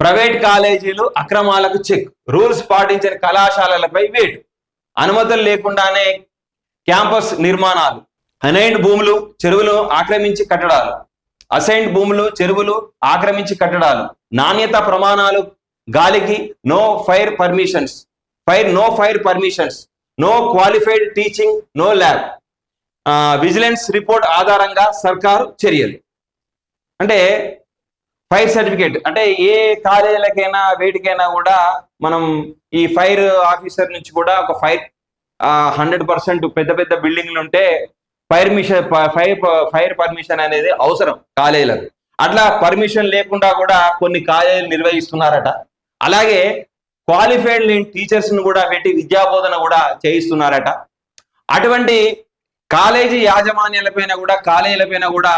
Private కాలేజీలు అక్రమాలకు check rules పాటించని కళాశాలలపై వేటు. అనుమతులు లేకుండానే క్యాంపస్ నిర్మాణాలు అనైన్డ్ భూములు చెరువులు ఆక్రమించి కట్టడాలు అసైన్డ్ భూములు చెరువులు ఆక్రమించి కట్టడాలు నాణ్యత ప్రమాణాలు గాలికి no fire permissions fire no fire permissions no qualified teaching no lab vigilance report ఆధారంగా సర్కారు చర్యలు. అంటే ఫైర్ సర్టిఫికేట్. అంటే ఏ కాలేజీలకైనా వేటికైనా కూడా మనం ఈ ఫైర్ ఆఫీసర్ నుంచి కూడా ఒక ఫైర్ హండ్రెడ్ పర్సెంట్ పెద్ద పెద్ద బిల్డింగ్లు ఉంటే fire mission fire fire permission అనేది అవసరం కాలేజీలకు. అట్లా పర్మిషన్ లేకుండా కూడా కొన్ని కాలేజీలు నిర్వహిస్తున్నారట. అలాగే క్వాలిఫైడ్ లేని టీచర్స్ కూడా పెట్టి విద్యాబోధన కూడా చేయిస్తున్నారట. అటువంటి కాలేజీ యాజమాన్యాలపైన కూడా కాలేజీలపైన కూడా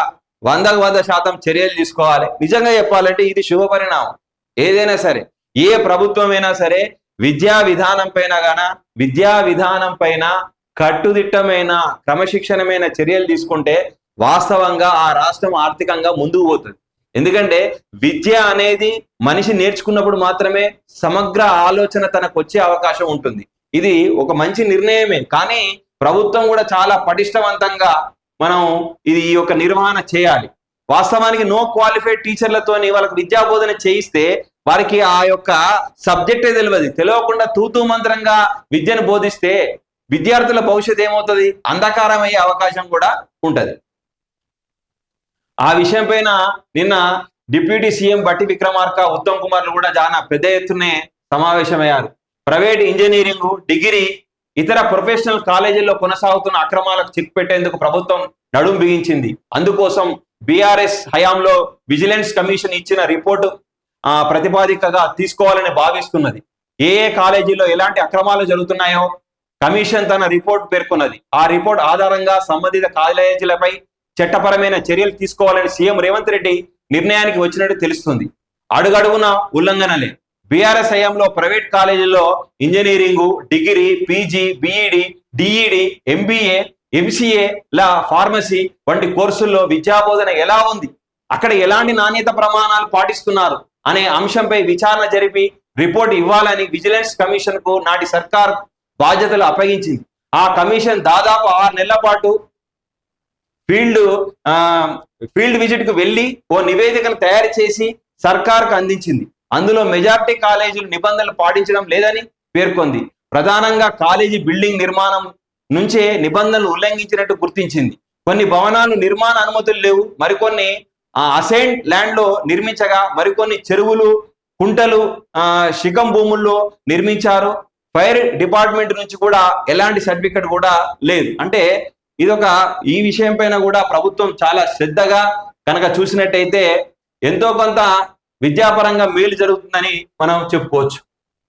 వందకు వంద శాతం చర్యలు తీసుకోవాలి. నిజంగా చెప్పాలంటే ఇది శుభ పరిణామం. ఏదైనా సరే ఏ ప్రభుత్వమైనా సరే విద్యా విధానం పైన గాన విద్యా విధానం పైన కట్టుదిట్టమైన క్రమశిక్షణమైన చర్యలు తీసుకుంటే వాస్తవంగా ఆ రాష్ట్రం ఆర్థికంగా ముందుకు పోతుంది. ఎందుకంటే విద్య అనేది మనిషి నేర్చుకున్నప్పుడు మాత్రమే సమగ్ర ఆలోచన తనకు వచ్చే అవకాశం ఉంటుంది. ఇది ఒక మంచి నిర్ణయమే. కానీ ప్రభుత్వం కూడా చాలా పటిష్టవంతంగా మనం ఇది ఈ యొక్క నిర్వహణ చేయాలి. వాస్తవానికి నో క్వాలిఫైడ్ టీచర్లతోని వాళ్ళకి విద్యా బోధన చేయిస్తే వారికి ఆ యొక్క సబ్జెక్టే తెలియదు తెలియకుండా తూతూ మంత్రంగా విద్యను బోధిస్తే విద్యార్థుల భవిష్యత్ ఏమవుతుంది? అంధకారం అయ్యే అవకాశం కూడా ఉంటుంది. ఆ విషయం పైన నిన్న డిప్యూటీ సీఎం బట్టి విక్రమార్క ఉత్తమ్ కుమార్లు కూడా చాలా పెద్ద ఎత్తునే సమావేశమయ్యారు. ప్రైవేట్ ఇంజనీరింగ్ డిగ్రీ ఇతర ప్రొఫెషనల్ కాలేజీల్లో కొనసాగుతున్న అక్రమాలకు చిక్ పెట్టేందుకు ప్రభుత్వం నడుం బిగించింది. అందుకోసం బీఆర్ఎస్ హయాంలో విజిలెన్స్ కమిషన్ ఇచ్చిన రిపోర్టు ఆ, ప్రతిపాదికగా తీసుకోవాలని భావిస్తున్నది. ఏ ఏ కాలేజీలో ఎలాంటి అక్రమాలు జరుగుతున్నాయో కమిషన్ తన రిపోర్ట్ పేర్కొన్నది. ఆ రిపోర్ట్ ఆధారంగా సంబంధిత కాలేజీలపై చట్టపరమైన చర్యలు తీసుకోవాలని సీఎం రేవంత్ రెడ్డి నిర్ణయానికి వచ్చినట్టు తెలుస్తుంది. అడుగడుగున ఉల్లంఘనలే. బీఆర్ఎస్ హయాంలో ప్రైవేట్ కాలేజీల్లో engineering degree PG BEd DEd MBA MCA law pharmacy వంటి కోర్సుల్లో విద్యాబోధన ఎలా ఉంది? అక్కడ ఎలాంటి నాణ్యత ప్రమాణాలు పాటిస్తున్నారు? అనే అంశంపై విచారణ జరిపి రిపోర్ట్ ఇవ్వాలని విజిలెన్స్ కమిషన్కు నాటి సర్కార్ బాధ్యతలు అప్పగించింది. ఆ కమిషన్ దాదాపు ఆరు నెలల పాటు ఫీల్డ్ ఫీల్డ్ విజిట్కు వెళ్ళి ఓ నివేదికను తయారు చేసి సర్కార్కు అందించింది. అందులో మెజార్టీ కాలేజీలు నిబంధనలు పాటించడం లేదని పేర్కొంది. ప్రధానంగా కాలేజీ బిల్డింగ్ నిర్మాణం నుంచే నిబంధనలు ఉల్లంఘించినట్టు గుర్తించింది. కొన్ని భవనాలు నిర్మాణ అనుమతులు లేవు. మరికొన్ని అసైన్ ల్యాండ్లో నిర్మించగా మరికొన్ని చెరువులు కుంటలు శిఖం భూముల్లో నిర్మించారు. ఫైర్ డిపార్ట్మెంట్ నుంచి కూడా ఎలాంటి సర్టిఫికెట్ కూడా లేదు. అంటే ఇదొక ఈ విషయం పైన కూడా ప్రభుత్వం చాలా శ్రద్ధగా కనుక చూసినట్టయితే ఎంతో కొంత విద్యాపరంగా మేలు జరుగుతుందని మనం చెప్పుకోవచ్చు.